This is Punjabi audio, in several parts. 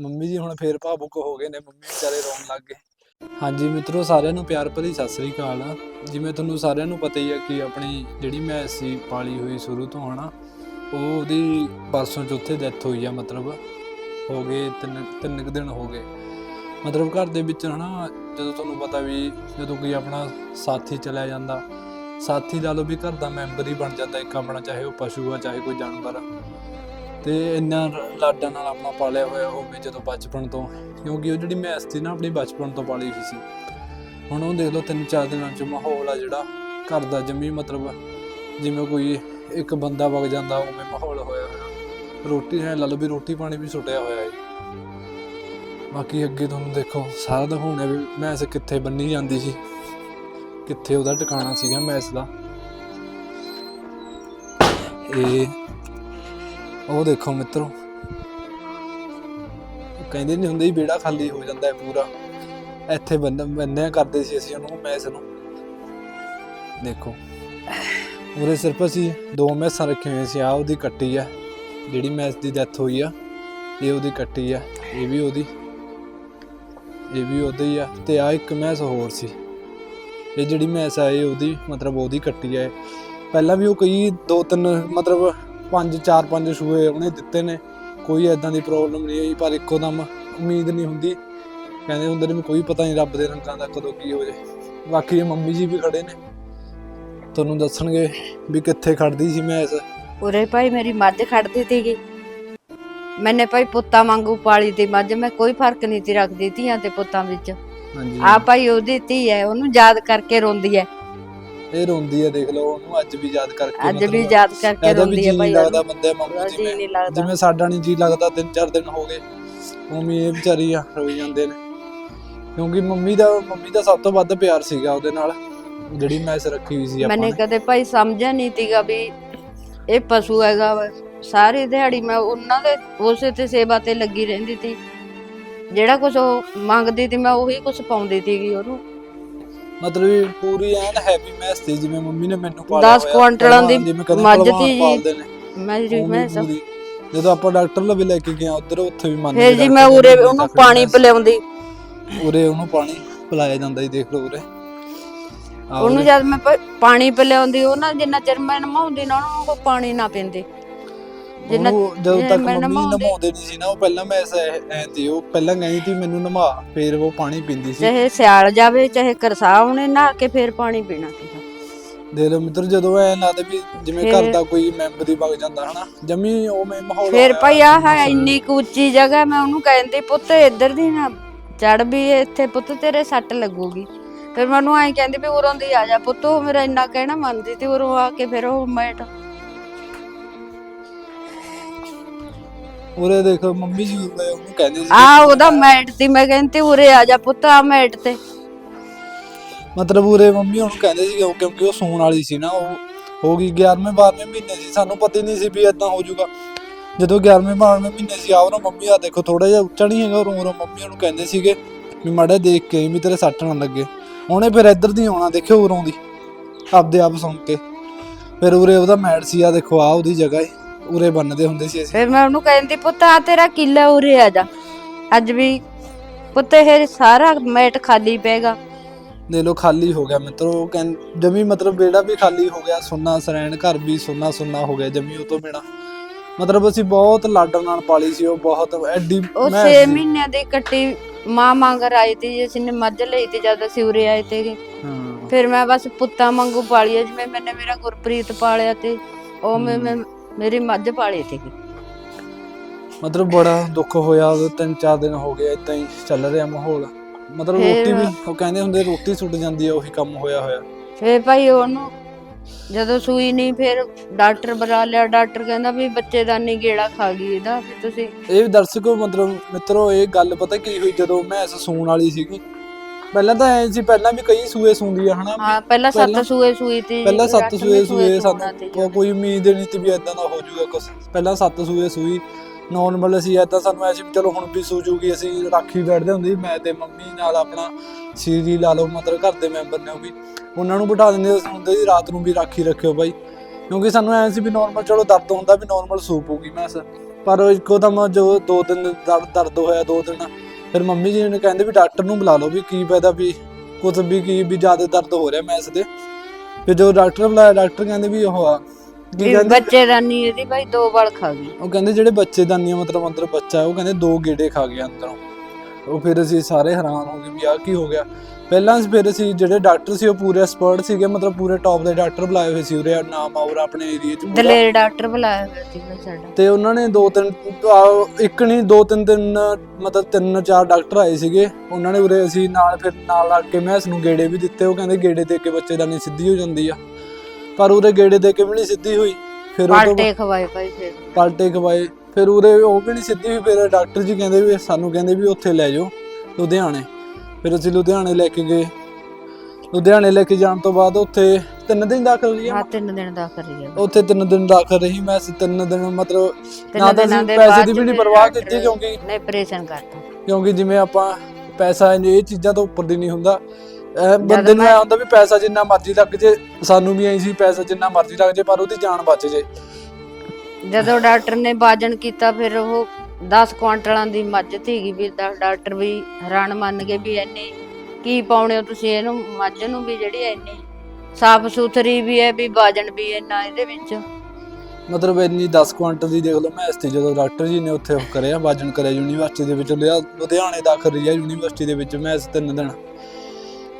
ਮੰਮੀ ਜੀ ਹੁਣ ਫੇਰ ਭਾਵੁਕ ਹੋ ਗਏ ਨੇ, ਮੰਮੀ ਵਿਚਾਰੇ ਰੋਣ ਲੱਗ ਗਏ। ਹਾਂਜੀ ਮਿੱਤਰੋ, ਸਾਰਿਆਂ ਨੂੰ ਪਿਆਰ ਭਰੀ ਸਤਿ ਸ੍ਰੀ ਅਕਾਲ ਜਿਵੇਂ ਤੁਹਾਨੂੰ ਸਾਰਿਆਂ ਨੂੰ ਪਤਾ ਹੀ ਹੈ ਕਿ ਆਪਣੀ ਜਿਹੜੀ ਮੈਚ ਸੀ ਪਾਲੀ ਹੋਈ ਸ਼ੁਰੂ ਤੋਂ, ਹਨਾ, ਉਹ ਉਹਦੀ ਪਰਸੋਂ ਚੌਥੇ ਡੈਥ ਹੋਈ ਆ, ਮਤਲਬ ਹੋ ਗਏ ਤਿੰਨ ਤਿੰਨ ਕੁ ਦਿਨ ਹੋ ਗਏ। ਮਤਲਬ ਘਰ ਦੇ ਵਿੱਚ, ਹਨਾ, ਜਦੋਂ ਤੁਹਾਨੂੰ ਪਤਾ ਵੀ ਜਦੋਂ ਕੋਈ ਆਪਣਾ ਸਾਥੀ ਚਲਾ ਜਾਂਦਾ, ਸਾਥੀ ਲਾ ਲਓ ਵੀ ਘਰ ਦਾ ਮੈਂਬਰ ਹੀ ਬਣ ਜਾਂਦਾ, ਇੱਕ ਆਪਣਾ, ਚਾਹੇ ਉਹ ਪਸ਼ੂ ਆ, ਚਾਹੇ ਕੋਈ ਜਾਨਵਰ ਆ। ਤੇ ਇੰਨਾ ਲਾਡਾਂ ਨਾਲ ਆਪਣਾ ਪਾਲਿਆ ਹੋਇਆ ਹੋਵੇ ਜਦੋਂ ਬਚਪਨ ਤੋਂ, ਕਿਉਂਕਿ ਉਹ ਜਿਹੜੀ ਮੈਸ ਸੀ ਨਾ, ਆਪਣੀ ਬਚਪਨ ਤੋਂ ਪਾਲੀ ਹੋਈ ਸੀ। ਹੁਣ ਉਹ ਦੇਖ ਲਓ, ਤਿੰਨ ਚਾਰ ਦਿਨਾਂ ਚ ਮਾਹੌਲ ਆ ਜਿਹੜਾ, ਘਰ ਦਾ ਜੰਮੀ ਮਤਲਬ, ਜਿਵੇਂ ਕੋਈ ਇੱਕ ਬੰਦਾ ਵਗ ਜਾਂਦਾ, ਉਵੇਂ ਮਾਹੌਲ ਹੋਇਆ ਹੋਇਆ। ਰੋਟੀ ਹੈ, ਲਾ ਲਓ ਵੀ ਰੋਟੀ ਪਾਣੀ ਵੀ ਸੁੱਟਿਆ ਹੋਇਆ ਹੈ ਬਾਕੀ ਅੱਗੇ ਤੁਹਾਨੂੰ ਦੇਖੋ, ਸਾਰਾ ਦਿਖਾਉਣਾ ਵੀ ਮੈਸ ਕਿੱਥੇ ਬੰਨੀ ਜਾਂਦੀ ਸੀ, ਕਿੱਥੇ ਉਹਦਾ ਟਿਕਾਣਾ ਸੀਗਾ ਮੈਸ ਦਾ। ਇਹ ਉਹ ਦੇਖੋ ਮਿੱਤਰੋ। ਕਹਿੰਦੇ ਨਹੀਂ ਹੁੰਦੇ ਬੇੜਾ ਖਾਲੀ ਹੋ ਜਾਂਦਾ ਹੈ ਪੂਰਾ। ਇੱਥੇ ਬੰਨਿਆ ਕਰਦੇ ਸੀ ਅਸੀਂ ਉਹਨੂੰ ਮੈਸ ਨੂੰ। ਦੇਖੋ। ਉਹਦੇ ਸਿਰਫ ਅਸੀਂ ਦੋ ਮੈਸਾਂ ਰੱਖੀਆਂ ਹੋਈਆਂ ਸੀ ਆ ਉਹਦੀ ਕੱਟੀ ਆ, ਜਿਹੜੀ ਮੈਸ ਦੀ ਡੈਥ ਹੋਈ ਆ, ਇਹ ਉਹਦੀ ਕੱਟੀ ਆ, ਇਹ ਵੀ ਉਹਦੀ, ਇਹ ਵੀ ਉਹਦੀ ਆ, ਤੇ ਆ ਇੱਕ ਮੈਸ ਹੋਰ ਸੀ। ਇਹ ਜਿਹੜੀ ਮੈਸ ਆ, ਇਹ ਉਹਦੀ, ਮਤਲਬ ਉਹਦੀ ਕੱਟੀ ਆ ਪਹਿਲਾਂ ਵੀ ਉਹ ਕਈ ਦੋ ਤਿੰਨ, ਮਤਲਬ ਪੰਜ ਚਾਰ ਪੰਜ ਸੂਏ ਉਹਨੇ ਦਿੱਤੇ ਨੇ। ਕੋਈ ਐਦਾਂ ਦੀ ਪ੍ਰੋਬਲਮ ਨਹੀਂ ਆਈ ਪਰ ਇੱਕੋ ਦਮ ਉਮੀਦ ਨਹੀਂ ਹੁੰਦੀ। ਕਹਿੰਦੇ ਹੁੰਦੇ ਨੇ ਕੋਈ ਪਤਾ ਨਹੀਂ ਰੱਬ ਦੇ ਰੰਗਾਂ ਦਾ ਕਦੋਂ ਕੀ ਹੋ ਜੇ। ਬਾਕੀ ਮੰਮੀ ਜੀ ਵੀ ਖੜੇ ਨੇ। ਤੁਹਾਨੂੰ ਦੱਸਣਗੇ ਵੀ ਕਿੱਥੇ ਖੜਦੀ ਸੀ ਮੈਂ ਇਸ। ਉਰੇ ਭਾਈ ਮੇਰੀ ਮੱਝ ਖੜਦੀ ਤੀਗੀ ਮੈਨੇ ਭਾਈ ਪੁੱਤਾਂ ਵਾਂਗੂ ਪਾਲੀ ਤੀ ਮੱਝ ਮੈਂ ਕੋਈ ਫ਼ਰਕ ਨਹੀਂ ਤੀ ਰੱਖਦੀ ਧੀਆਂ ਤੇ ਪੁੱਤਾਂ ਵਿੱਚ। ਹਾਂਜੀ। ਆ ਭਾਈ ਉਹਦੀ ਧੀ ਹੈ ਉਹਨੂੰ ਯਾਦ ਕਰਕੇ ਰੋਂਦੀ ਹੈ। ਇਹ ਰੋਂਦੀ ਹੈ ਦੇਖ ਲਓ ਉਹਨੂੰ ਅੱਜ ਵੀ ਯਾਦ ਕਰਕੇ ਅੱਜ ਵੀ ਯਾਦ ਕਰਕੇ ਰੋਂਦੀ ਹੈ ਭਾਈ ਲੱਗਦਾ। ਬੰਦੇ ਜੀ ਜਿਵੇਂ ਜਿਵੇਂ ਸਾਡਾ ਨਹੀਂ ਜੀ ਲੱਗਦਾ ਤਿੰਨ ਚਾਰ ਦਿਨ ਹੋ ਗਏ ਉਵੇਂ ਇਹ ਵਿਚਾਰੀ ਆ ਰੋਈ ਜਾਂਦੇ ਨੇ। ਕਿਉਂਕਿ ਮੰਮੀ ਦਾ ਮੰਮੀ ਦਾ ਸਭ ਤੋਂ ਵੱਧ ਪਿਆਰ ਸੀਗਾ ਉਹਦੇ ਨਾਲ ਜਿਹੜੀ ਮੈਸ ਰੱਖੀ ਹੋਈ ਸੀ ਆਪਾਂ ਮੈਨੇ ਕਦੇ ਭਾਈ ਸਮਝਿਆ ਨਹੀਂ ਤੀਗਾ ਵੀ ਇਹ ਪਸ਼ੂ ਹੈਗਾ। ਸਾਰੀ ਦਿਹਾੜੀ ਮੈਂ ਉਹਨਾਂ ਦੇ ਉਸੇ ਤੇ ਸੇਵਾ ਤੇ ਲੱਗੀ ਰਹਿੰਦੀ ਸੀ। ਜਿਹੜਾ ਕੁਝ ਉਹ ਮੰਗਦੀ ਸੀ ਮੈਂ ਉਹੀ ਕੁਝ ਪਾਉਂਦੀ ਸੀਗੀ ਉਹਨੂੰ। ਮਤਲਬ ਵੀ ਪੂਰੀ ਐਨ ਹੈਵੀ ਮੈਸ ਸੀ ਜਿਵੇਂ ਮੰਮੀ ਨੇ ਮੈਨੂੰ ਪਾਲਿਆ 10 ਕੁਆਂਟਲਾਂ ਦੀ ਮੱਝ ਤੀ ਜੀ। ਮੈਂ ਜੀ ਸਭ। ਜਦੋਂ ਆਪਾਂ ਡਾਕਟਰ ਲਵੇ ਲੈ ਕੇ ਗਏ ਉਧਰ ਉੱਥੇ ਵੀ ਮੰਨ ਫਿਰ ਜੀ ਮੈਂ ਉਰੇ ਉਹਨੂੰ ਪਾਣੀ ਪਿਲਾਉਂਦੀ ਉਰੇ ਉਹਨੂੰ ਪਾਣੀ ਪਿਲਾਇਆ ਜਾਂਦਾ ਹੀ ਦੇਖ ਲਓ ਉਰੇ ਉਹਨੂੰ। ਜਦ ਮੈਂ ਪਾਣੀ ਪਿਲਾਉਂਦੀ ਉਹ ਨਾ ਜਿੰਨਾ ਚਿਰ ਮੈਂ ਨਮਾਉਂਦੀ ਨਾ ਉਹਨੂੰ ਪਾਣੀ ਨਾ ਪੀਂਦੀ ਜਿੰਨਾ ਜਦੋਂ ਤੱਕ ਮੈਂ ਮੰਮੀ ਨਮਾਉਂਦੇ। ਨਹੀਂ ਸੀ ਨਾ ਉਹ ਪਹਿਲਾਂ ਮੈਂ ਐ ਤੀ ਉਹ ਪਹਿਲਾਂ ਕਹਿੰਦੀ ਸੀ ਮੈਨੂੰ ਨਮਾ ਫਿਰ ਉਹ ਪਾਣੀ ਪੀਂਦੀ ਸੀ। ਚਾਹੇ ਸਿਆਲ ਜਾਵੇ ਚਾਹੇ ਕਰਸਾ ਉਹਨੇ ਨਹਾ ਕੇ ਫਿਰ ਪਾਣੀ ਪੀਣਾ ਸੀਗਾ ਦੇ ਲੋ ਮਿੱਤਰ ਜਦੋਂ ਐ ਲੱਗਦਾ ਵੀ ਜਿਵੇਂ ਘਰ ਫਿਰ- ਦਾ ਕੋਈ ਮੈਂਬਰ ਹੀ ਵਗ ਜਾਂਦਾ ਹਨਾ? ਜਮੀ ਉਵੇਂ ਮਾਹੌਲ ਫਿਰ ਹੋਇਆ ਭਾਈ ਆਹ। ਇੰਨੀ ਕੁ ਉੱਚੀ ਜਗ੍ਹਾ ਮੈਂ ਉਹਨੂੰ ਕਹਿੰਦੀ ਪੁੱਤ ਇੱਧਰ ਦੀ ਨਾ ਚੜ ਵੀ ਇੱਥੇ ਪੁੱਤ ਤੇਰੇ ਸੱਟ ਲੱਗੂਗੀ। ਫਿਰ ਮੈਂ ਉਹਨੂੰ ਐਂ ਕਹਿੰਦੀ ਵੀ ਉਰੋਂ ਦੀ ਆ ਜਾ ਪੁੱਤ ਉਹ ਮੇਰਾ ਇੰਨਾ ਕਹਿਣਾ ਮੰਨਦੀ ਤੇ ਉਰੋਂ ਆ ਕੇ ਫਿਰ ਉਹ ਮੈਟ ਉਰੇ ਦੇਖੋ ਮੰਮੀ ਜੀ ਉਰੇ ਉਹਨੂੰ ਕਹਿੰਦੇ ਸੀ ਆ ਉਹਦਾ ਮੈਟ ਤੇ ਮੈਂ ਕਹਿੰਦੀ ਉਰੇ ਆ ਜਾ ਪੁੱਤ ਆ ਮੈਟ ਤੇ। ਮਤਲਬ ਉਰੇ ਮੰਮੀ ਉਹਨੂੰ ਕਹਿੰਦੇ ਸੀ ਕਿਉਂਕਿ ਉਹ ਸੂਣ ਵਾਲੀ ਸੀ ਨਾ ਉਹ ਹੋ ਗਈ 11ਵੇਂ 12ਵੇਂ ਮਹੀਨੇ ਸੀ। ਸਾਨੂੰ ਪਤਾ ਹੀ ਨਹੀਂ ਸੀ ਵੀ ਇਦਾਂ ਹੋ ਜਾਊਗਾ। ਜਦੋਂ 11ਵੇਂ 12ਵੇਂ ਮਹੀਨੇ ਸੀ ਆ ਉਹਨਾਂ ਮੰਮੀ ਆ ਦੇਖੋ ਥੋੜਾ ਜਿਹਾ ਉੱਚਾ ਨਹੀਂ ਹੈਗਾ ਰੋ ਰੋ ਮੰਮੀ ਉਹਨੂੰ ਕਹਿੰਦੇ ਸੀਗੇ ਵੀ ਮਾੜਾ ਦੇਖ ਕੇ ਵੀ ਤੇਰੇ ਸੱਟ ਨਾ ਲੱਗੇ। ਉਹਨੇ ਫਿਰ ਇੱਧਰ ਦੀ ਆਉਣਾ ਦੇਖਿਓ ਉਰੋਂ ਦੀ ਆਪਦੇ ਆਪ ਸੁਣ ਕੇ। ਫਿਰ ਉਰੇ ਉਹਦਾ ਮੈਟ ਸੀ ਆ ਦੇਖੋ ਆ ਉਹਦੀ ਜਗ੍ਹਾ ਏ ਉਰੇ ਬੰਨਦੇ ਹੁੰਦੇ ਸੀ ਅਸੀਂ। ਫਿਰ ਮੈਂ ਉਹਨੂੰ ਕਹਿੰਦੀ ਪੁੱਤ ਆ ਤੇਰਾ ਕਿੱਲਾ ਉਰੇ ਆ ਜਾ। ਅੱਜ ਵੀ ਪੁੱਤ ਇਹ ਸਾਰਾ ਮੈਟ ਖਾਲੀ ਪਏਗਾ ਦੇ ਲੋ ਖਾਲੀ ਹੋ ਗਿਆ। ਮਿੱਤਰੋ ਕਹਿੰ ਜਮੀ ਮਤਲਬ ਬੇੜਾ ਵੀ ਖਾਲੀ ਹੋ ਗਿਆ ਸੁੰਨਾ ਸਰੈਣ ਘਰ ਵੀ ਸੁੰਨਾ ਸੁੰਨਾ ਹੋ ਗਿਆ ਜਮੀ ਉਹ ਤੋਂ ਬਿਨਾ। ਮਤਲਬ ਅਸੀਂ ਬਹੁਤ ਲਾਡਾਂ ਨਾਲ ਪਾਲੀ ਸੀ ਉਹ ਬਹੁਤ ਐਡੀ ਉਹ ਮੈਂ 6 ਮਹੀਨਿਆਂ ਦੀ ਕੱਟੀ ਮਾਂ ਮੰਗਰ ਆਈ ਤੇ ਜੀ ਅਸੀਂ ਨੇ ਮੱਝ ਲਈ ਤੇ ਜਦ ਅਸੀਂ ਉਰੇ ਆਏ ਤੇਗੇ। ਹਾਂ। ਫਿਰ ਮੈਂ ਬਸ ਪੁੱਤਾਂ ਵਾਂਗੂ ਪਾਲੀ ਆ, ਜਿਵੇਂ ਮੈਨੇ ਮੇਰਾ ਗੁਰਪ੍ਰੀਤ ਪਾਲਿਆ ਤੇ। ਉਹ ਮੈਂ ਮੈਂ ਮੇਰੀ ਮੱਝ ਪਾਲੀ ਸੀਗੀ। ਮਤਲਬ ਬੜਾ ਦੁੱਖ ਹੋਇਆ ਉਦੋਂ ਤਿੰਨ ਚਾਰ ਦਿਨ ਹੋ ਗਏ ਇਦਾਂ ਹੀ ਚੱਲ ਰਿਹਾ ਮਾਹੌਲ। ਮਤਲਬ ਫਿਰ- ਰੋਟੀ ਵੀ ਉਹ ਕਹਿੰਦੇ ਹੁੰਦੇ ਰੋਟੀ ਸੁੱਟ ਜਾਂਦੀ ਹੈ ਉਹੀ ਕੰਮ ਹੋਇਆ ਹੋਇਆ। ਫਿਰ ਭਾਈ ਉਹਨੂੰ ਜਦੋਂ ਸੂਈ ਨਹੀਂ ਫਿਰ ਡਾਕਟਰ ਬੁਲਾ ਲਿਆ ਡਾਕਟਰ ਕਹਿੰਦਾ ਵੀ ਬੱਚੇ ਦਾ ਨਹੀਂ ਗੇੜਾ ਖਾ ਗਈ ਇਹਦਾ ਵੀ ਤੁਸੀਂ ਇਹ ਵੀ ਦਰਸ਼ਕੋ ਮਤਲਬ ਮਿੱਤਰੋ ਇਹ ਗੱਲ ਪਤਾ ਕੀ ਹੋਈ ਜਦੋਂ ਮੈਂ ਇਸ ਸੂਣ ਵਾਲੀ ਸੀਗੀ? ਪਹਿਲਾਂ ਤਾਂ ਐ ਸੀ ਪਹਿਲਾਂ ਵੀ ਕਈ ਸੂਏ ਸੂੰਦੀ ਆ ਹਨਾ? ਹਾਂ ਪਹਿਲਾਂ ਸੱਤ ਸੂਏ ਸੂਈ ਤੀ ਪਹਿਲਾਂ ਸੱਤ ਸੂਏ ਸੂਏ ਤੀ ਸਾਨੂੰ ਕੋਈ ਉਮੀਦ ਨਹੀਂ ਸੀ ਵੀ ਇਦਾਂ ਦਾ ਹੋ ਜਾਊਗਾ ਕੁਝ ਪਹਿਲਾਂ ਸੱਤ ਸੂਏ ਸੂਈ ਨਾਰਮਲ ਅਸੀਂ ਏਦਾਂ ਸਾਨੂੰ ਐਸੀ ਚਲੋ ਹੁਣ ਵੀ ਸੂ ਜੂਗੀ ਅਸੀਂ ਰਾਖੀ ਬੈਠਦੇ ਹੁੰਦੇ ਸੀ ਮੈਂ ਤੇ ਮੰਮੀ ਨਾਲ ਆਪਣਾ ਸੀਰੀ ਲਾ ਲਓ ਮਤਲਬ ਘਰ ਦੇ ਮੈਂਬਰ ਨੇ ਉਹ ਵੀ। ਉਹਨਾਂ ਨੂੰ ਬਿਠਾ ਦਿੰਦੇ ਹੁੰਦੇ ਸੀ ਰਾਤ ਨੂੰ ਵੀ ਰਾਖੀ ਰੱਖਿਓ ਬਾਈ। ਕਿਉਂਕਿ ਸਾਨੂੰ ਐਂ ਸੀ ਵੀ ਨਾਰਮਲ ਚਲੋ ਦਰਦ ਹੁੰਦਾ ਵੀ ਨਾਰਮਲ ਸੂ ਪਊਗੀ ਮੈਂ ਪਰ ਇੱਕੋ ਦਮ ਜੋ ਦੋ ਦਿਨ ਦਰਦ ਦਰਦ ਹੋਇਆ ਦੋ ਦਿਨ ਫਿਰ ਮੰਮੀ ਜੀ ਨੇ ਕਹਿੰਦੇ ਵੀ ਡਾਕਟਰ ਨੂੰ ਬੁਲਾ ਲਓ ਵੀ ਕੀ ਪਤਾ ਵੀ ਕੁਝ ਵੀ ਕੀ ਵੀ ਜ਼ਿਆਦਾ ਦਰਦ ਹੋ ਰਿਹਾ ਮੈਸ ਦੇ। ਫਿਰ ਜੋ ਡਾਕਟਰ ਬੁਲਾਇਆ ਡਾਕਟਰ ਕਹਿੰਦੇ ਵੀ ਉਹ ਆ ਵੀ ਬੱਚੇ ਦਾ ਨੀ ਇਹਦੀ ਬਾਈ ਦੋ ਵਾਲ ਖਾ ਗਈ। ਉਹ ਕਹਿੰਦੇ ਜਿਹੜੇ ਬੱਚੇ ਦਾ ਨੀ ਮਤਲਬ ਅੰਦਰ ਬੱਚਾ ਉਹ ਕਹਿੰਦੇ ਦੋ ਗੇੜੇ ਖਾ ਗਿਆ ਅੰਦਰੋਂ। ਉਹ ਫਿਰ ਅਸੀਂ ਸਾਰੇ ਹੈਰਾਨ ਹੋ ਗਏ ਵੀ ਆਹ ਕੀ ਹੋ ਗਿਆ। ਪਹਿਲਾਂ ਫਿਰ ਅਸੀਂ ਜਿਹੜੇ ਡਾਕਟਰ ਸੀ ਉਹ ਪੂਰੇ ਐਕਸਪਰਟ ਸੀਗੇ ਮਤਲਬ ਪੂਰੇ ਟੌਪ ਦੇ ਡਾਕਟਰ ਬੁਲਾਏ ਹੋਏ ਸੀ ਉਰੇ ਨਾਮ ਆਉਰ ਆਪਣੇ ਏਰੀਆ 'ਚ। ਦਲੇਰ ਡਾਕਟਰ ਬੁਲਾਇਆ ਹੋਇਆ ਸੀ ਸਾਡਾ। ਤੇ ਉਹਨਾਂ ਨੇ ਦੋ ਤਿੰਨ ਆਹ ਇੱਕ ਨਹੀਂ ਦੋ ਤਿੰਨ ਤਿੰਨ ਮਤਲਬ ਤਿੰਨ ਚਾਰ ਡਾਕਟਰ ਆਏ ਸੀਗੇ। ਉਹਨਾਂ ਨੇ ਉਰੇ ਅਸੀਂ ਨਾਲ ਫਿਰ ਨਾਲ ਲੱਗ ਕੇ ਮੈਂ ਨੂੰ ਗੇੜੇ ਵੀ ਦਿੱਤੇ ਉਹ ਕਹਿੰਦੇ ਗੇੜੇ ਦੇ ਕੇ ਬੱਚੇ ਦਾ ਨਹੀਂ ਸਿੱਧੀ ਹੋ ਜਾਂਦੀ ਆ। ਪਰ ਉਰੇ ਗੇੜੇ ਦੇ ਕੇ ਵੀ ਨਹੀਂ ਸਿੱਧੀ ਹੋਈ। ਫਿਰ ਉਹ ਤੋਂ ਪਾਲਟੇ ਖਵਾਏ ਭਾਈ ਫਿਰ। ਪਲਟੇ ਖਵਾਏ। ਫਿਰ ਉਰੇ ਉਹ ਵੀ ਨਹੀਂ ਸਿੱਧੀ ਹੋਈ ਫਿਰ ਡਾਕਟਰ ਜੀ ਕਹਿੰਦੇ ਵੀ ਸਾਨੂੰ ਕਹਿੰਦੇ ਵੀ ਉੱਥੇ ਲੈ ਜਾਓ ਲੁਧਿਆਣੇ। ਫਿਰ ਅਸੀਂ ਲੁਧਿਆਣੇ ਲੈ ਕੇ ਗਏ। ਲੁਧਿਆਣੇ ਲੈ ਕੇ ਜਾਣ ਤੋਂ ਬਾਅਦ ਉੱਥੇ ਤਿੰਨ ਦਿਨ ਦਾਖਲ ਰਹੀ ਹਾਂ ਤਿੰਨ ਦਿਨ ਦਾ ਕਰੀ ਗਿਆ ਉੱਥੇ ਤਿੰਨ ਦਿਨ ਦਾਖਲ ਰਹੀ ਮੈਂ ਅਸੀਂ ਤਿੰਨ ਦਿਨ ਮਤਲਬ ਨਾ ਤਾਂ ਪੈਸੇ ਦੀ ਵੀ ਨਹੀਂ ਪਰਵਾਹ ਕੀਤੀ ਕਿਉਂਕਿ ਨੇ ਆਪਰੇਸ਼ਨ ਕਰਤਾ। ਕਿਉਂਕਿ ਜਿਵੇਂ ਆਪਾਂ ਪੈਸਾ ਇਹ ਚੀਜ਼ਾਂ ਤੋਂ ਉੱਪਰ ਦੀ ਨਹੀਂ ਹੁੰਦਾ। ਬੰਦੇ ਨੂੰ ਹੁੰਦਾ ਵੀ ਪੈਸਾ ਜਿੰਨਾ ਮਰਜ਼ੀ ਲੱਗ ਜੇ ਸਾਨੂੰ ਵੀ ਐਂ ਸੀ ਪੈਸਾ ਜਿੰਨਾ ਮਰਜ਼ੀ ਲੱਗ ਜੇ ਪਰ ਉਹਦੀ ਜਾਨ ਬਚ ਜੇ। ਜਦੋਂ ਡਾਕਟਰ ਨੇ ਬਾਜਣ ਕੀਤਾ ਫਿਰ ਉਹ 10 ਕੁਆਂਟਲਾਂ ਦੀ ਮੱਝ ਧੀਗੀ ਵੀ ਡਾਕਟਰ ਵੀ ਹੈਰਾਨ ਮੰਨ ਗਏ ਵੀ ਇੰਨੀ ਕੀ ਪਾਉਣੇ ਹੋ ਤੁਸੀਂ ਇਹਨੂੰ ਮੱਝ ਨੂੰ ਵੀ ਜਿਹੜੀ ਇੰਨੀ ਸਾਫ਼ ਸੁਥਰੀ ਵੀ ਹੈ ਵੀ ਬਾਜਣ ਵੀ ਇੰਨਾ ਇਹਦੇ ਵਿੱਚ। ਮਤਲਬ ਇੰਨੀ 10 ਕੁਆਂਟਲ ਦੀ ਦੇਖ ਲਓ ਮੈਂ ਤੇ ਜਦੋਂ ਡਾਕਟਰ ਜੀ ਨੇ ਉੱਥੇ ਉਹ ਕਰਿਆ ਵਾਜਨ ਕਰਿਆ ਯੂਨੀਵਰਸਿਟੀ ਦੇ ਵਿੱਚ ਲਿਆ ਲੁਧਿਆਣੇ ਦਾਖਲ ਰਹੀ ਯੂਨੀਵਰਸਿਟੀ ਦੇ ਵਿੱਚ ਮੈਂ ਇਸ ਤਿੰਨ ਦਿਨ।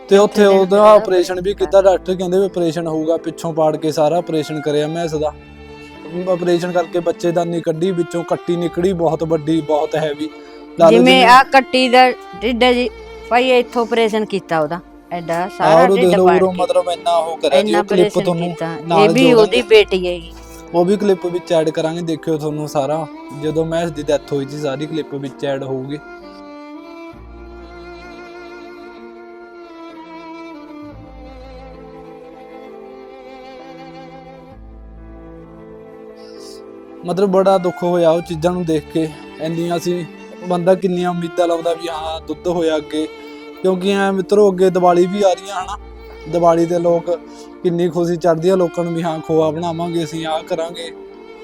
ਤੇ ਉੱਥੇ ਉਹਦਾ ਆਪਰੇਸ਼ਨ ਵੀ ਕੀਤਾ ਡਾਕਟਰ ਕਹਿੰਦੇ ਵੀ ਆਪਰੇਸ਼ਨ ਹੋਊਗਾ ਪਿੱਛੋਂ ਪਾੜ ਕੇ ਸਾਰਾ ਆਪਰੇਸ਼ਨ ਕਰਿਆ ਮੈਂ ਇਸ ਦਾ। ਆਪਰੇਸ਼ਨ ਕਰਕੇ ਬੱਚੇਦਾਨੀ ਕੱਢੀ ਵਿੱਚੋਂ ਕੱਟੀ ਨਿਕੜੀ ਬਹੁਤ ਵੱਡੀ ਬਹੁਤ ਹੈਵੀ ਜਿਵੇਂ ਆ ਕੱਟੀ ਦਾ ਢਿੱਡ ਜੀ ਭਾਈ ਇੱਥੋਂ ਆਪਰੇਸ਼ਨ ਕੀਤਾ ਉਹਦਾ ਐਡਾ ਸਾਰਾ ਉਹ ਢਿੱਡ ਪਾੜ ਕੇ। ਮਤਲਬ ਇੰਨਾ ਉਹ ਕਰਿਆ ਜੀ ਇੰਨਾ ਉਹ ਕਲਿੱਪ ਆਪਰੇਸ਼ਨ ਤੁਹਾਨੂੰ ਕੀਤਾ। ਇਹ ਨਾਲ ਵੀ ਜੋੜਾਂਗੇ। ਉਹਦੀ ਬੇਟੀ ਹੈਗੀ ਉਹ ਵੀ ਕਲਿੱਪ ਵਿੱਚ ਐਡ ਕਰਾਂਗੇ ਦੇਖਿਓ ਤੁਹਾਨੂੰ ਸਾਰਾ। ਜਦੋਂ ਮੈਂ ਇਸ ਦੀ ਡੈਥ ਹੋਈ ਸੀ ਸਾਰੀ ਕਲਿੱਪ ਵਿੱਚ ਐਡ ਹੋਊਗੀ। ਮਤਲਬ ਬੜਾ ਦੁੱਖ ਹੋਇਆ ਉਹ ਚੀਜ਼ਾਂ ਨੂੰ ਦੇਖ ਕੇ। ਇੰਨੀਆਂ ਸੀ ਬੰਦਾ ਕਿੰਨੀਆਂ ਉਮੀਦਾਂ ਲਾਉਂਦਾ ਵੀ ਹਾਂ ਦੁੱਧ ਹੋਇਆ ਅੱਗੇ। ਕਿਉਂਕਿ ਐ ਮਿੱਤਰੋ ਅੱਗੇ ਦੀਵਾਲੀ ਵੀ ਆ ਰਹੀ ਆ ਹਨਾ? ਦੀਵਾਲੀ ਤੇ ਲੋਕ ਕਿੰਨੀ ਖੁਸ਼ੀ ਚੜ੍ਹਦੀ ਆ ਲੋਕਾਂ ਨੂੰ ਵੀ ਹਾਂ ਖੋਆ ਬਣਾਵਾਂਗੇ ਅਸੀਂ ਆਹ ਕਰਾਂਗੇ।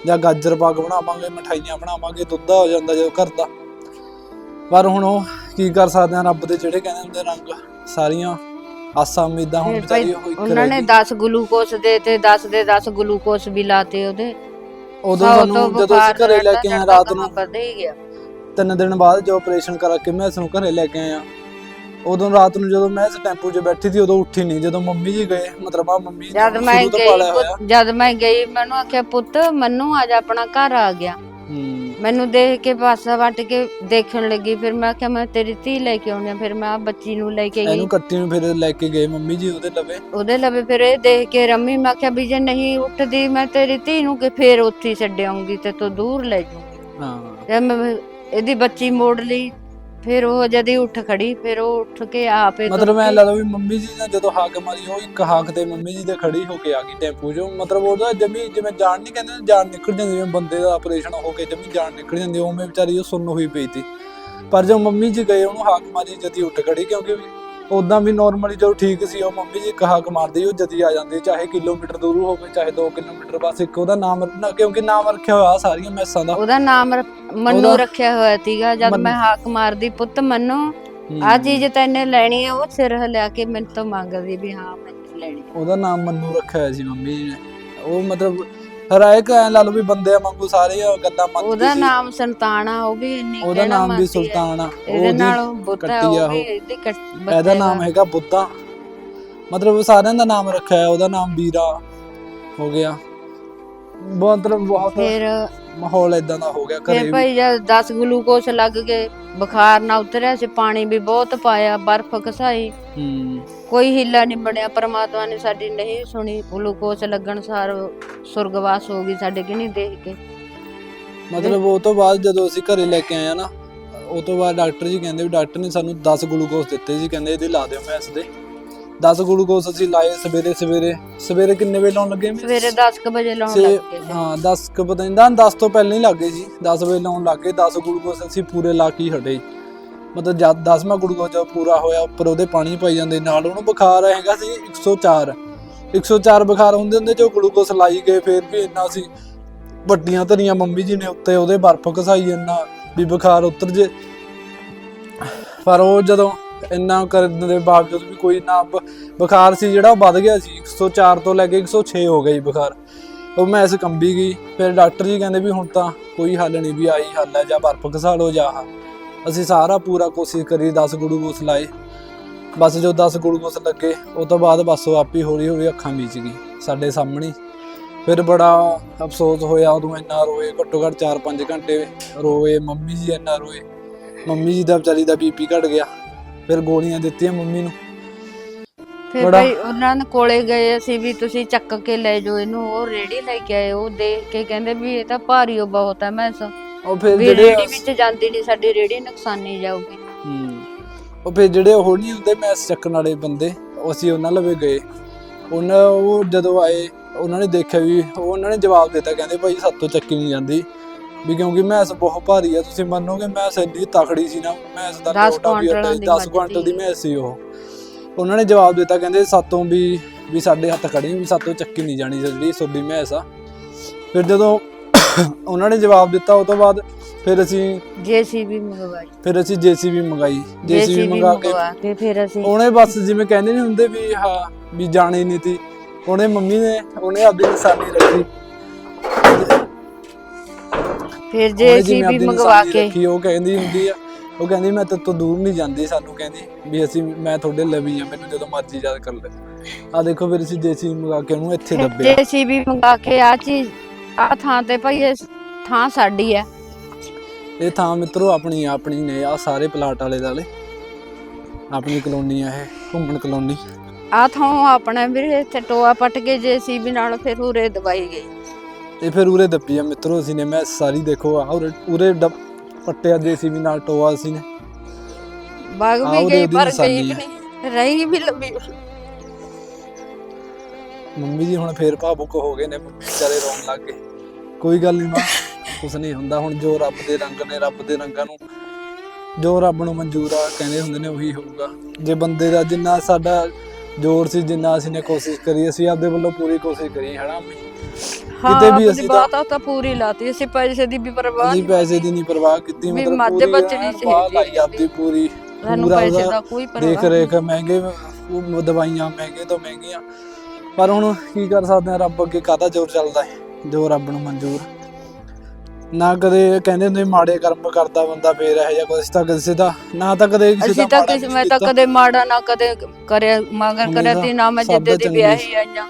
ਜਾਂ ਗਾਜਰ ਪਾਕ ਬਣਾਵਾਂਗੇ ਮਠਾਈਆਂ ਬਣਾਵਾਂਗੇ ਦੁੱਧ ਹੋ ਜਾਂਦਾ ਜਦੋਂ ਘਰ ਦਾ। ਪਰ ਹੁਣ ਉਹ ਕੀ ਕਰ ਸਕਦੇ ਆ ਰੱਬ ਦੇ ਜਿਹੜੇ ਕਹਿੰਦੇ ਹੁੰਦੇ ਰੰਗ ਸਾਰੀਆਂ ਆਸਾਂ ਉਮੀਦਾਂ ਹੁਣ ਵਿਚਾਰੀ ਇੱਕ ਉਹਨਾਂ ਨੇ ਰਹਿ ਗਈ। 10 ਗਲੂਕੋਸ ਦੇ ਤੇ 10 ਦੇ 10 ਗਲੂਕੋਸ ਵੀ ਲਾਤੇ ਉਹਦੇ। ਉਦੋਂ ਸਾਨੂੰ ਜਦੋਂ ਅਸੀਂ ਘਰੇ ਲੈ ਕੇ ਆਏ ਰਾਤ ਨੂੰ ਵੱਧ ਹੀ ਗਿਆ। ਤਿੰਨ ਦਿਨ ਬਾਅਦ ਜੋ ਆਪਰੇਸ਼ਨ ਕਰਾ ਕੇ ਮੈਂ ਇਸ ਨੂੰ ਘਰੇ ਲੈ ਕੇ ਆਇਆ। ਉਦੋਂ ਰਾਤ ਨੂੰ ਜਦੋਂ ਮੈਂ ਇਸ ਟੈਂਪੂ 'ਚ ਬੈਠੀ ਸੀ ਉਦੋਂ ਉੱਠੀ ਨਹੀਂ। ਜਦੋਂ ਮੰਮੀ ਜੀ ਗਏ ਮਤਲਬ ਆ ਮੰਮੀ ਜਦ ਮੈਂ ਗਈ ਜਦ ਮੈਂ ਗਈ ਮੈਨੂੰ ਆਖਿਆ ਪੁੱਤ ਮੰਨੂ ਅੱਜ ਆਪਣਾ ਘਰ ਆ ਗਿਆ। ਮੈਨੂੰ ਦੇਖ ਕੇ ਪਾਸਾ ਵੱਟ ਕੇ ਦੇਖਣ ਲੱਗੀ ਫਿਰ ਮੈਂ ਆਖਿਆ ਮੈਂ ਤੇਰੀ ਧੀ ਲੈ ਕੇ ਆਉਣੀ ਆ ਫਿਰ ਮੈਂ ਆ ਬੱਚੀ ਨੂੰ ਲੈ ਕੇ ਗਈ ਇਹਨੂੰ ਕੱਟੀ ਨੂੰ ਫਿਰ ਲੈ ਕੇ ਗਏ ਮੰਮੀ ਜੀ ਉਹਦੇ ਲਵੇ? ਉਹਦੇ ਲਵੇ ਫਿਰ ਇਹ ਦੇਖ ਕੇ ਰੰਮੀ ਮੈਂ ਆਖਿਆ ਵੀ ਜੇ ਨਹੀਂ ਉੱਠਦੀ ਮੈਂ ਤੇਰੀ ਧੀ ਨੂੰ ਕਿ ਫੇਰ ਉੱਥੇ ਹੀ ਛੱਡ ਆਉਂਗੀ ਤੇ ਤੂੰ ਦੂਰ ਲੈ ਜਾਊਂਗੀ। ਹਾਂ। ਜਦ ਮੈਂ ਇਹਦੀ ਬੱਚੀ ਮੋੜ ਲਈ। ਫਿਰ ਉਹ ਜਦ ਉੱਠ ਖੜੀ ਫਿਰ ਉਹ ਉੱਠ ਕੇ ਆਪੇ ਤੁਰ ਮਤਲਬ ਐ ਪਈ। ਲੱਗਦਾ ਵੀ ਮੰਮੀ ਜੀ ਨੇ ਜਦੋਂ ਹਾਕ ਮਾਰੀ ਉਹ ਇੱਕ ਹਾਕ ਤੇ ਮੰਮੀ ਜੀ ਦੇ ਖੜੀ ਹੋ ਕੇ ਆ ਗਈ ਟੈਂਪੂ 'ਚੋਂ ਮਤਲਬ ਉਹਦਾ ਜਮੀ ਜਿਵੇਂ ਜਾਨ ਨਹੀਂ ਕਹਿੰਦੇ ਜਾਨ ਨਿਕਲ ਜਾਂਦੀ ਜਿਵੇਂ ਬੰਦੇ ਦਾ ਆਪਰੇਸ਼ਨ ਹੋ ਕੇ ਜਮੀ ਜਾਨ ਨਿਕਲ ਜਾਂਦੀ ਉਵੇਂ ਵਿਚਾਰੀ ਉਹ ਸੁੰਨ ਹੋਈ ਪਈ ਸੀ ਪਰ ਜਦੋਂ ਮੰਮੀ ਜੀ ਗਏ ਉਹਨੂੰ ਹਾਕ ਮਾਰੀ ਜਦੀ ਉੱਠ ਖੜੀ ਕਿਉਂਕਿ ਉਦਾਂ ਵੀ ਨਾਰਮਲੀ ਜਦੋਂ ਠੀਕ ਸੀ ਉਹ ਮੰਮੀ ਜੀ ਇੱਕ ਹਾਕ ਮਾਰਦੀ ਉਹ ਜਦੀ ਆ ਜਾਂਦੀ ਚਾਹੇ ਕਿਲੋਮੀਟਰ ਦੂਰ ਹੋਵੇ ਚਾਹੇ 2 ਕਿਲੋਮੀਟਰ ਬਸ ਇੱਕ ਉਹਦਾ ਨਾਮ ਕਿਉਂਕਿ ਨਾਮ ਰੱਖਿਆ ਹੋਇਆ ਸਾਰੀਆਂ ਮੈਸਾਂ ਦਾ ਉਹਦਾ ਨਾਮ ਮੰਨੂ ਰੱਖਿਆ ਹੋਇਆ ਸੀਗਾ ਜਦ ਮੰਨੂ। ਮੈਂ ਹਾਕ ਮਾਰਦੀ ਪੁੱਤ ਮੰਨੂ ਹੂੰ। ਆ ਚੀਜ਼ ਤੈਨੇ ਲੈਣੀ ਆ ਉਹ ਸਿਰ ਹਿਲਾ ਕੇ ਮੈਨੂੰ ਤੋਂ ਮੰਗਦੀ ਵੀ ਹਾਂ ਮੈਂ ਲੈਣੀ। ਉਹਦਾ ਨਾਮ ਮੰਨੂ ਰੱਖਿਆ ਸੀ ਮੰਮੀ ਜੀ ਨੇ ਉਹ ਮਤਲਬ ਹਰਾਇਕ ਐ ਲਾ ਲਓ ਵੀ ਬੰਦਿਆਂ ਵਾਂਗੂ ਸਾਰੇ ਗੱਲਾਂ ਮੰਨਦੇ ਉਹਦਾ ਨਾਮ ਸੰਤਾਨ ਉਹ ਵੀ ਇੰਨੀ ਉਹਦਾ ਨਾਮ ਵੀ। ਸੁਲਤਾਨ ਇਹਦੇ ਉਹਦੀ ਨਾਲ ਬੁੱਧਾ ਉਹ ਵੀ। ਇਹਦੀ ਨਾਮ। ਹੈਗਾ ਬੁੱਧਾ ਮਤਲਬ ਸਾਰਿਆਂ ਦਾ ਨਾਮ ਰੱਖਿਆ ਹੈ ਉਹਦਾ ਨਾਮ ਵੀਰਾ ਹੋ ਗਿਆ ਬਹੁਤ ਮਤਲਬ ਬਹੁਤ ਫਿਰ ਮਾਹੌਲ ਇਦਾਂ ਦਾ ਹੋ ਗਿਆ ਘਰੇ ਵੀ। ਭਾਈ ਜਦ 10 ਗਲੂਕੋਸ ਲੱਗ ਗਏ ਬੁਖਾਰ ਨਾ ਉਤਰਿਆ ਸੀ ਪਾਣੀ ਵੀ ਬਹੁਤ ਪਾਇਆ ਬਰਫ਼ ਘਸਾਈ ਹੂੰ। ਕੋਈ ਹਿੱਲਾ ਨਹੀਂ ਬਣਿਆ ਪਰਮਾਤਮਾ ਨੇ ਸਾਡੀ ਨਹੀਂ ਸੁਣੀ ਗਲੂਕੋਸ ਲੱਗਣ ਸਾਰ ਸੁਰਗਵਾਸ ਹੋ ਗਈ ਸਾਡੇ ਕਿ ਨਹੀਂ ਦੇਖ ਕੇ। ਮਤਲਬ ਉਹ ਤੋਂ ਬਾਅਦ ਜਦੋਂ ਅਸੀਂ ਘਰੇ ਲੈ ਕੇ ਆਏ ਆ ਨਾ ਉਹ ਤੋਂ ਬਾਅਦ ਡਾਕਟਰ ਜੀ ਕਹਿੰਦੇ ਵੀ ਡਾਕਟਰ ਨੇ ਸਾਨੂੰ 10 ਗਲੂਕੋਜ਼ ਦਿੱਤੇ ਸੀ ਕਹਿੰਦੇ ਇਹਦੇ ਲਾ ਦਿਓ ਮੈਸ ਦੇ। 10 ਗਲੂਕੋਜ਼ ਅਸੀਂ ਲਾਏ ਸਵੇਰੇ ਸਵੇਰੇ। ਸਵੇਰੇ ਕਿੰਨੇ ਵਜੇ ਲਾਉਣ ਲੱਗੇ ਸਵੇਰੇ 10 ਕੁ ਵਜੇ ਲਾਉਣ ਲੱਗ ਗਏ ਸੀ। ਹਾਂ 10 ਕ ਪਤਾ ਨਹੀਂ 10 ਤੋਂ ਪਹਿਲਾਂ ਹੀ ਲੱਗੇ ਜੀ। 10 ਵਜੇ ਲਾਉਣ ਲੱਗੇ 10 ਗਲੂਕੋਜ਼ ਅਸੀਂ ਪੂਰੇ ਲਾ ਕੇ ਹੀ ਹਟੇ। ਮਤਲਬ ਜਦ 10ਵਾਂ ਗਲੂਕੋਜ਼ ਜਦੋਂ ਪੂਰਾ ਹੋਇਆ ਉੱਪਰ ਉਹਦੇ ਪਾਣੀ ਪਾਈ ਜਾਂਦੇ ਨਾਲ ਉਹਨੂੰ ਬੁਖਾਰ ਹੈਗਾ ਸੀ 104 104 ਬੁਖਾਰ ਹੁੰਦੇ ਹੁੰਦੇ ਜੋ ਗਲੂਕੋਜ਼ ਲਾਈ ਗਏ ਫਿਰ ਵੀ ਇੰਨਾ ਸੀ। ਵੱਡੀਆਂ ਧਰੀਆਂ ਮੰਮੀ ਜੀ ਨੇ ਉੱਤੇ ਉਹਦੇ ਬਰਫ਼ ਘਸਾਈ ਇੰਨਾ ਵੀ ਬੁਖਾਰ ਉਤਰ ਜੇ। ਪਰ ਉਹ ਜਦੋਂ ਇੰਨਾ ਕਰਨ ਦੇ ਬਾਵਜੂਦ ਵੀ ਕੋਈ ਨਾ ਬ- ਬੁਖਾਰ ਸੀ ਜਿਹੜਾ ਉਹ ਵੱਧ ਗਿਆ ਸੀ 104 ਤੋਂ ਲੈ ਕੇ 106 ਹੋ ਗਈ ਬੁਖਾਰ ਉਹ ਮੈਂ ਇਸ ਕੰਬੀ ਗਈ, ਫਿਰ ਡਾਕਟਰ ਜੀ ਕਹਿੰਦੇ ਵੀ ਹੁਣ ਤਾਂ ਕੋਈ ਹੱਲ ਨਹੀਂ ਵੀ ਆਈ ਹੱਲ ਹੈ, ਜਾਂ ਬਰਫ਼ ਘਸਾ ਲਓ ਜਾਂ ਆਹ। ਅਸੀਂ ਸਾਰਾ ਪੂਰਾ ਕੋਸ਼ਿਸ਼ ਕਰੀ 10 ਗਲੂਕੋਸ ਲਾਏ ਬਸ ਜੋ 10 ਗਲੂਕੋਸ ਲੱਗੇ, ਉਹ ਤੋਂ ਬਾਅਦ ਬਸ ਉਹ ਆਪੀ ਹੌਲੀ ਹੌਲੀ ਅੱਖਾਂ ਮੀਚ ਗਈ, ਸਾਡੇ ਸਾਹਮਣੇ ਹੀ। ਫਿਰ ਬੜਾ ਅਫਸੋਸ ਹੋਇਆ ਉਦੋਂ ਇੰਨਾ ਰੋਏ, ਘੱਟੋ ਘੱਟ 4-5 ਘੰਟੇ ਰੋਏ, ਮੰਮੀ ਜੀ ਇੰਨਾ ਰੋਏ ਮੰਮੀ ਜੀ ਦਾ ਵਿਚਾਰੀ ਦਾ ਬੀਪੀ ਘਟ ਗਿਆ ਫਿਰ ਗੋਲੀਆਂ ਦਿੱਤੀਆਂ ਮੰਮੀ ਨੂੰ। ਫਿਰ ਬੜਾ- ਭਾਈ ਉਹਨਾਂ ਦੇ ਕੋਲੇ ਗਏ ਅਸੀਂ ਵੀ ਤੁਸੀਂ ਚੱਕ ਕੇ ਲੈ ਜਾਓ ਇਹਨੂੰ ਉਹ ਰੇੜੀ ਲੈ ਕੇ ਆਏ ਉਹ ਦੇਖ ਕੇ ਕਹਿੰਦੇ ਵੀ ਇਹ ਤਾਂ ਭਾਰੀ ਓ ਬਹੁਤ ਹੈ ਮੈਂ ਉਹ ਫਿਰ ਵੀ ਜਿਹੜੇ ਰੇੜੀ ਵਿੱਚ ਜਾਂਦੀ ਨਹੀਂ ਸਾਡੀ ਰੇੜੀ ਨੁਕਸਾਨੀ ਜਾਊਗੀ। ਹੂੰ। ਉਹ ਫਿਰ ਜਿਹੜੇ ਉਹ ਨਹੀਂ ਹੁੰਦੇ ਮੈਸ ਚੱਕਣ ਵਾਲੇ ਬੰਦੇ ਉਹ ਅਸੀਂ ਉਹਨਾਂ ਲਵੇ ਗਏ। ਉਹਨਾਂ ਉਹ ਜਦੋਂ ਆਏ ਉਹਨਾਂ ਨੇ ਦੇਖਿਆ ਵੀ ਉਹ ਉਹਨਾਂ ਨੇ ਜਵਾਬ ਦਿੱਤਾ ਕਹਿੰਦੇ ਭਾਈ ਸਾਤੋਂ ਚੱਕੀ ਨਹੀਂ ਜਾਂਦੀ। ਵੀ ਕਿਉਂਕਿ ਮੈਸ ਬਹੁਤ ਭਾਰੀ ਆ ਤੁਸੀਂ ਮੰਨੋਗੇ ਮੈਸ ਇੰਨੀ ਤਕੜੀ ਸੀ ਨਾ ਮੈਸ ਦਾ ਦਸ ਲੋਟਾ ਵੀ ਕੁਆਂਟਲਾਂ ਅੱਡਾ ਦੀ 10 ਕੁਆਂਟਲ ਦੀ। ਮੈਸ ਸੀ ਉਹ। ਉਹਨਾਂ ਨੇ ਜਵਾਬ ਦਿੱਤਾ ਕਹਿੰਦੇ ਸਾਤੋਂ ਵੀ ਵੀ ਸਾਡੇ ਹੱਥ ਖੜੇ ਵੀ ਸਾਤੋਂ ਚੱਕੀ ਨਹੀਂ ਜਾਣੀ ਜਿਹੜੀ ਤੁਹਾਡੀ ਮੈਸ ਆ। ਫਿਰ ਜਦੋਂ ਉਹਨਾਂ ਨੇ ਜਵਾਬ ਦਿੱਤਾ ਉਹ ਤੋਂ ਬਾਅਦ ਫਿਰ ਅਸੀਂ ਜੀਸੀਬੀ ਮੰਗਵਾਈ। ਫਿਰ ਅਸੀਂ ਜੀਸੀਬੀ ਮੰਗਾਈ। ਜੀਸੀਬੀ ਮੰਗਾ ਕੇ ਫਿਰ ਅਸੀਂ ਉਹਨੇ ਬਸ ਜਿਵੇਂ ਕਹਿੰਦੇ ਨਹੀਂ ਹੁੰਦੇ ਵੀ ਹਾਂ ਵੀ ਜਾਣੀ ਨਹੀਂ ਤੀ। ਉਹਨੇ ਮੰਮੀ ਨੇ ਉਹਨੇ ਆਪਦੀ ਨਿਸ਼ਾਨੀ ਰੱਖੀ। ਫਿਰ ਉਹਨੇ ਜਿਵੇਂ ਜੀਸੀਬੀ ਆਪਦੀ ਮੰਗਵਾ ਨਿਸ਼ਾਨੀ ਕੇ ਰੱਖੀ ਉਹ ਕਹਿੰਦੀ ਹੁੰਦੀ ਆ ਉਹ ਕਹਿੰਦੀ ਮੈਂ ਤੇਰੇ ਤੋਂ ਦੂਰ ਨਹੀਂ ਜਾਂਦੀ ਸਾਨੂੰ ਕਹਿੰਦੀ ਵੀ ਅਸੀਂ ਮੈਂ ਤੁਹਾਡੇ ਲਵੀ ਆ ਮੈਨੂੰ ਜਦੋਂ ਮਰਜ਼ੀ ਯਾਦ ਕਰ ਲੈ। ਆ ਦੇਖੋ ਫਿਰ ਅਸੀਂ ਜੇਸੀ ਮੰਗਾ ਕੇ ਉਹਨੂੰ ਇੱਥੇ ਦੱਬਿਆ ਜੀਸੀਬੀ ਮੰਗਾ ਕੇ ਆ ਚੀਜ਼ ਆ ਥਾਂ ਤੇ ਭਾਈ ਇਹ ਥਾਂ ਸਾਡੀ ਹੈ ਇਹ ਥਾਂ ਮਿੱਤਰੋ ਆਪਣੀ ਆਪਣੀ ਨੇ ਆ ਸਾਰੇ ਪਲਾਟ ਵਾਲੇ ਦਾਲੇ ਆਪਣੀ ਕਲੋਨੀ ਆ ਇਹ ਘੁੰਮਣ ਕਲੋਨੀ। ਆ ਥਾਂ ਆਪਣਾ ਵੀਰੇ ਇੱਥੇ ਟੋਆ ਪੱਟ ਕੇ ਜੀਸੀਬੀ ਨਾਲ ਫਿਰ ਉਰੇ ਦਵਾਈ ਗਈ। ਤੇ ਫਿਰ ਉਰੇ ਦੱਬੀ ਆ ਮਿੱਤਰੋ ਅਸੀਂ ਨੇ ਮੈਂ ਸਾਰੀ ਦੇਖੋ ਆ ਉਰੇ ਉਰੇ ਪੱਟਿਆ ਜੇਸੀਬੀ ਨਾਲ ਟੋਆ ਅਸੀਂ ਨੇ। ਬਾਗ ਵੀ ਗਈ ਪਰ ਗਈ ਵੀ। ਨਹੀਂ ਰਹੀ ਵੀ ਲੰਬੀ। ਮੰਮੀ ਜੀ ਹੁਣ ਫੇਰ ਭਾਵੁਕ ਹੋ ਗਏ ਨੇ ਵਿਚਾਰੇ ਰੋਣ ਲੱਗ ਗਏ। ਕੋਈ ਗੱਲ ਨਹੀਂ ਮਾਂ ਕੁਛ ਨਹੀਂ ਹੁੰਦਾ ਹੁਣ ਜੋ ਰੱਬ ਦੇ ਰੰਗ ਨੇ ਰੱਬ ਦੇ ਰੰਗਾਂ ਨੂੰ ਜੋ ਰੱਬ ਨੂੰ ਮਨਜ਼ੂਰ ਆ ਕਹਿੰਦੇ ਹੁੰਦੇ ਨੇ ਉਹੀ ਹੋਊਗਾ। ਜੇ ਬੰਦੇ ਦਾ ਜਿੰਨਾ ਸਾਡਾ ਜ਼ੋਰ ਸੀ ਜਿੰਨਾ ਅਸੀਂ ਨੇ ਕੋਸ਼ਿਸ਼ ਕਰੀ ਅਸੀਂ ਆਪਦੇ ਵੱਲੋਂ ਪੂਰੀ ਕੋਸ਼ਿਸ਼ ਕਰੀ ਹੈ ਨਾ ਕਿਤੇ ਵੀ ਅਸੀਂ ਤਾਂ- ਬਾਤ ਤਾਂ ਪੂਰੀ ਲਾਤੀ। ਅਸੀਂ ਪੈਸੇ ਦੀ ਵੀ ਪਰਵਾਹ ਨਹੀਂ ਪੈਸੇ ਦੀ ਨਹੀਂ ਪਰਵਾਹ ਕੀਤੀ ਵੀ ਮਤਲਬ ਮੱਝ ਬਚਣੀ ਚਾਹੀਦੀ ਆਪਦੀ ਪੂਰੀ। ਸਾਨੂੰ ਪੈਸੇ ਦਾ ਕੋਈ ਦੇਖ ਪਰਵਾਹ ਨਹੀਂ। ਰੇਖ ਮਹਿੰਗੇ ਉਹ ਦਵਾਈਆਂ ਮਹਿੰਗੇ ਤੋਂ ਮਹਿੰਗੀਆਂ। ਪਰ ਹੁਣ ਕੀ ਕਰ ਸਕਦੇ ਆ ਰੱਬ ਅੱਗੇ ਕਾਹਦਾ ਜ਼ੋਰ ਚੱਲਦਾ ਹੈ? ਜੋ ਰੱਬ ਨੂੰ ਮਨਜ਼ੂਰ। ਨਾ ਕਦੇ ਕਹਿੰਦੇ ਹੁੰਦੇ ਮਾੜੇ ਕਰਮ ਕਰਦਾ ਬੰਦਾ ਫੇਰ ਇਹ ਜਿਹਾ ਕੁਛ ਤਾਂ ਕਿਸੇ ਦਾ ਨਾ ਤਾਂ ਕਦੇ ਕਿਸੇ ਦਾ ਅਸੀਂ ਤਾਂ ਮਾੜਾ ਕਿਸੇ ਨਹੀਂ ਮੈਂ ਤਾਂ। ਕਦੇ ਮਾੜਾ ਨਾ ਕਦੇ ਕਰਿਆ ਮਗਰ ਕਰਿਆ ਤੀ ਨਾ ਮੈਂ ਜਿੱਦੇ ਦਾ ਵਿਆਹੀ ਆਈਆਂ।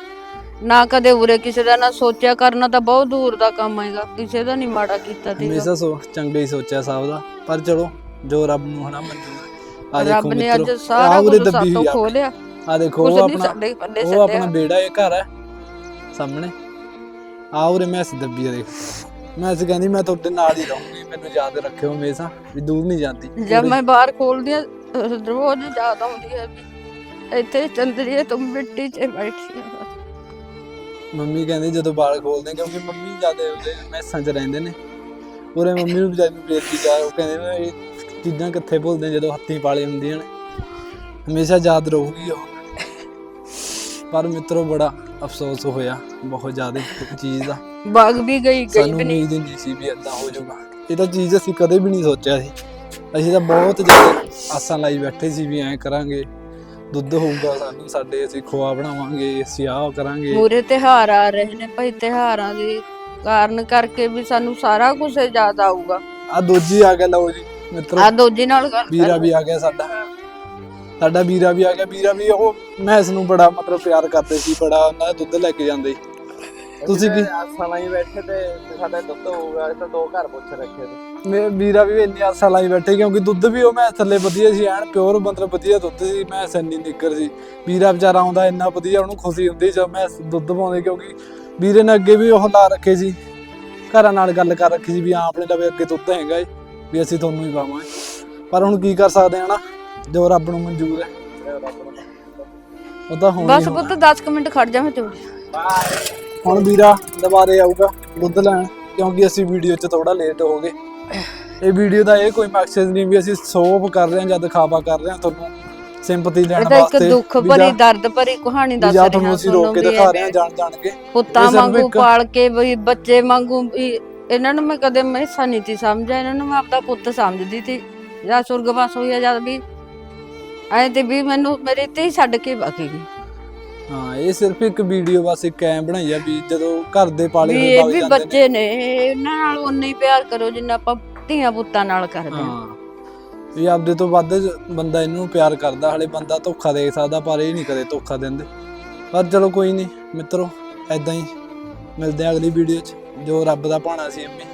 ਨਾ ਕਦੇ ਉਰੇ ਕਿਸੇ ਦਾ ਨਾ ਸੋਚਿਆ ਕਰਨਾ ਤਾਂ ਬਹੁਤ ਦੂਰ ਦਾ ਕੰਮ ਹੈਗਾ। ਕਿਸੇ ਦਾ ਨਹੀਂ ਮਾੜਾ ਕੀਤਾ ਤੇ ਹਮੇਸ਼ਾ ਸੋ ਚੰਗਾ ਹੀ ਸੋਚਿਆ ਸਭ ਦਾ। ਪਰ ਚਲੋ ਜੋ ਰੱਬ ਨੂੰ ਹਨਾ ਆ ਦੇਖੋ ਰੱਬ ਨੇ ਅੱਜ ਮਿੱਤਰੋ ਸਾਰਾ ਕੁਝ ਦੱਬੀ ਸਾਤੋਂ ਹੋਈ ਆ। ਖੋਲਿਆ। ਆ ਦੇਖੋ ਕੁਝ ਉਹ ਨਹੀਂ ਆਪਣਾ ਸਾਡੇ ਪੱਲੇ ਉਹ ਆਪਣਾ ਬੇੜਾ ਇਹ ਘਰ ਹੈ ਸਾਹਮਣੇ। ਆ ਉਰੇ ਮੈਂ ਦੱਬੀ ਆ ਦੇਖ। ਮੈਂ ਕਹਿੰਦੀ ਮੈਂ ਤੁਹਾਡੇ ਨਾਲ ਹੀ ਰਹੂੰਗੀ। ਮੈਨੂੰ ਯਾਦ ਰੱਖਿਓ ਹਮੇਸ਼ਾ ਵੀ ਦੂਰ ਨਹੀਂ ਜਾਂਦੀ। ਜਦ ਮੈਂ ਬਾਹਰ ਖੋਲਦੀ ਆ ਰੋਜ਼ ਯਾਦ ਆਉਂਦੀ ਹੈ। ਵੀ ਇੱਥੇ ਚੰਦਰੀਏ ਤੁਮ ਮਿੱਟੀ 'ਚ ਬੈਠੀ ਆ। ਮੰਮੀ ਕਹਿੰਦੇ ਜਦੋਂ ਬਾਲ ਖੋਲਦੇ ਆ, ਕਿਉਂਕਿ ਮੰਮੀ ਜ਼ਿਆਦਾ ਉਹਦੇ ਮੈਸਾਂ 'ਚ ਰਹਿੰਦੇ ਨੇ। ਉਰੇ ਮੰਮੀ ਨੂੰ ਵਿਚਾਰੀ ਨੂੰ ਬੇਇੱਜ਼ਤੀ ਜਾ ਉਹ ਕਹਿੰਦੇ ਨੇ ਇਹ ਚੀਜ਼ਾਂ ਕਿੱਥੇ ਭੁੱਲਦੇ ਜਦੋਂ ਹੱਥੀਂ ਪਾਲੇ ਹੁੰਦੀਆਂ ਨੇ ਹਮੇਸ਼ਾ ਯਾਦ ਰਹੂਗੀ ਉਹ। ਪਰ ਮਿੱਤਰੋ ਬੜਾ ਅਫਸੋਸ ਹੋਇਆ ਬਹੁਤ ਜ਼ਿਆਦਾ ਚੀਜ਼ ਦਾ ਬਾਗ ਵੀ ਗਈ ਗਈ ਸਾਨੂੰ ਵੀ ਨਹੀਂ। ਉਮੀਦ ਹੀ ਨਹੀਂ ਸੀ ਵੀ ਇਦਾਂ ਹੋ ਜਾਊਗਾ। ਇਹ ਤਾਂ ਚੀਜ਼ ਅਸੀਂ ਕਦੇ ਵੀ ਨਹੀਂ ਸੋਚਿਆ ਸੀ। ਅਸੀਂ ਤਾਂ ਬਹੁਤ ਜ਼ਿਆਦਾ ਆਸਾਂ ਲਾਈ ਬੈਠੇ ਸੀ ਵੀ ਐਂ ਕਰਾਂਗੇ। ਦੁੱਧ ਹੋਊਗਾ ਸਾਨੂੰ ਸਾਡੇ ਅਸੀਂ ਖੋਆ ਬਣਾਵਾਂਗੇ ਅਸੀਂ ਆਹ ਕਰਾਂਗੇ। ਪੂਰੇ ਤਿਹਾਰ ਆ ਰਹੇ ਨੇ ਭਾਈ ਤਿਹਾਰਾਂ ਦੇ ਕਾਰਨ ਕਰਕੇ ਵੀ ਸਾਨੂੰ ਸਾਰਾ ਕੁਝ ਯਾਦ ਆਊਗਾ। ਆ ਦੋਜੀ ਆ ਗਿਆ ਲਓ ਜੀ ਮਿੱਤਰੋ। ਆ ਦੋਜੀ ਨਾਲ ਗੱਲ ਵੀਰਾ ਵੀ ਆ ਗਿਆ ਸਾਡਾ। ਸਾਡਾ ਵੀਰਾ ਵੀ ਆ ਗਿਆ ਵੀਰਾ ਵੀ ਉਹ ਮੈਸ ਨੂੰ ਬੜਾ ਮਤਲਬ ਪਿਆਰ ਕਰਦੇ ਸੀ ਬੜਾ ਉਹਨਾਂ ਦਾ ਦੁੱਧ ਲੈ ਕੇ ਜਾਂਦੇ। ਸੀ। ਤੁਸੀਂ ਕੀ ਆਸਾਂ ਨਾਲ ਹੀ ਬੈਠੇ ਤੇ ਸਾਡਾ ਦੁੱਧ ਹੋਊਗਾ ਇਹ ਤਾਂ ਦੋ ਘਰ ਪੁੱਛ ਰੱਖੇ ਤੇ। ਮੇ ਵੀਰਾ ਵੀ ਇੰਨੀ ਆਸਾਂ ਲਾਈ ਬੈਠੇ ਕਿਉਂਕਿ ਦੁੱਧ ਵੀ ਉਹ ਮੈਂ ਥੱਲੇ ਵਧੀਆ ਸੀ ਐਨ ਪਿਓਰ ਮਤਲਬ ਵਧੀਆ ਦੁੱਧ ਸੀ ਮੈਂ ਸੰਨੀ ਨਿੱਕਰ ਸੀ। ਵੀਰਾ ਵਿਚਾਰਾ ਆਉਂਦਾ ਇੰਨਾ ਵਧੀਆ ਉਹਨੂੰ ਖੁਸ਼ੀ ਹੁੰਦੀ ਜਦ ਮੈਂ ਦੁੱਧ ਪਾਉਂਦੇ ਕਿਉਂਕਿ ਵੀਰੇ ਨੇ ਅੱਗੇ ਵੀ ਉਹ ਲਾ ਰੱਖੇ ਸੀ। ਘਰਾਂ ਨਾਲ ਗੱਲ ਕਰ ਰੱਖੀ ਸੀ ਵੀ ਹਾਂ ਆਪਣੇ ਲਵੇ ਅੱਗੇ ਦੁੱਧ ਹੈਗਾ ਏ ਵੀ ਅਸੀਂ ਤੁਹਾਨੂੰ ਹੀ ਪਾਵਾਂਗੇ। ਪਰ ਹੁਣ ਕੀ ਕਰ ਸਕਦੇ ਆ ਨਾ ਜੋ ਰੱਬ ਨੂੰ ਮਨਜ਼ੂਰ ਹੈ। ਉਹ ਤਾਂ ਹੋਣੀ ਬਸ। ਪੁੱਤ 10 ਮਿੰਟ ਖੜ ਜਾ ਮੈਂ ਚੋੜ ਹੁਣ ਵੀਰਾ ਦੁਬਾਰੇ ਆਊਗਾ ਦੁੱਧ ਲੈਣ ਕਿਉਂਕਿ ਅਸੀਂ ਵੀਡੀਓ 'ਚ ਥੋੜਾ ਲੇਟ ਹੋ ਗਏ। ਇਹ ਵੀਡੀਓ ਦਾ ਇਹ ਕੋਈ ਮਕਸਦ ਨਹੀਂ ਵੀ ਅਸੀਂ ਸੋਪ ਕਰ ਰਹੇ ਹਾਂ ਜਾਂ ਦਿਖਾਵਾ ਕਰ ਰਹੇ ਹਾਂ ਤੁਹਾਨੂੰ ਸਿੰਪਥੀ ਲੈਣ ਤਾਂ ਇੱਕ ਵਾਸਤੇ ਦੁੱਖ ਭਰੀ ਜਾਂ- ਦਰਦ ਭਰੀ ਕਹਾਣੀ ਦੱਸ ਜਾਂ ਰਿਹਾ ਤੁਹਾਨੂੰ ਅਸੀਂ ਰੋਕ ਕੇ ਦਿਖਾ ਰਹੇ ਹਾਂ ਜਾਣ ਜਾਣ ਕੇ। ਪੁੱਤਾਂ ਵਾਂਗੂ ਪਾਲ ਕੇ ਵੀ ਬੱਚੇ ਵਾਂਗੂ ਇਹਨਾਂ ਨੂੰ ਮੈਂ ਕਦੇ ਮੈਸਾ ਨਹੀਂ ਸੀ ਸਮਝਿਆ ਇਹਨਾਂ ਨੂੰ ਮੈਂ ਆਪਦਾ ਪੁੱਤ ਸਮਝਦੀ ਸੀ। ਜਾਂ ਸੁਰਗਵਾਸ ਹੋਇਆ ਜਦ ਵੀ ਐ ਤੇ ਵੀ ਮੈਨੂੰ ਮੇਰੇ ਤੇ ਹੀ ਛੱਡ ਕੇ ਬਾਕੀ ਗਈ। ਹਾਂ ਇਹ ਸਿਰਫ ਇੱਕ ਵੀਡੀਓ ਬਸ ਇੱਕ ਐ ਬਣਾਈ ਆ ਵੀ ਜਦੋਂ ਘਰ ਦੇ ਪਾਲੇ ਹੋਏ ਇਹ ਵੀ ਬੱਚੇ ਨੇ ਇਹਨਾਂ ਨਾਲ ਉਨਾ ਹੀ ਪਿਆਰ ਕਰੋ ਜਿੰਨਾ ਆਪਾਂ ਧੀਆਂ ਪੁੱਤਾਂ ਨਾਲ ਕਰਦੇ ਹਾਂ ਹਾਂ। ਵੀ ਆਪਦੇ ਤੋਂ ਵੱਧ ਬੰਦਾ ਇਹਨੂੰ ਪਿਆਰ ਕਰਦਾ ਹਲੇ ਬੰਦਾ ਧੋਖਾ ਦੇ ਸਕਦਾ ਪਰ ਇਹ ਨਹੀਂ ਕਦੇ ਧੋਖਾ ਦਿੰਦੇ। ਪਰ ਚਲੋ ਕੋਈ ਨਹੀਂ ਮਿੱਤਰੋ ਐਦਾਂ ਹੀ ਮਿਲਦੇ ਆ ਅਗਲੀ ਵੀਡੀਓ 'ਚ ਜੋ ਰੱਬ ਦਾ ਭਾਣਾ ਸੀ ਅੰਮੀ।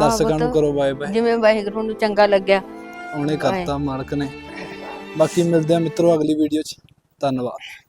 ਦਰਸ਼ਕਾਂ ਨੂੰ। ਕਰੋ ਬਾਏ ਬਾਏ ਜਿਵੇਂ ਵਾਹਿਗੁਰੂ ਨੂੰ ਚੰਗਾ ਲੱਗਿਆ। ਉਹਨੇ। ਕਰਤਾ ਮਾਲਕ ਨੇ। ਬਾਕੀ ਮਿਲਦੇ ਆ ਮਿੱਤਰੋ ਅਗਲੀ ਵੀਡੀਓ 'ਚ। ਧੰਨਵਾਦ।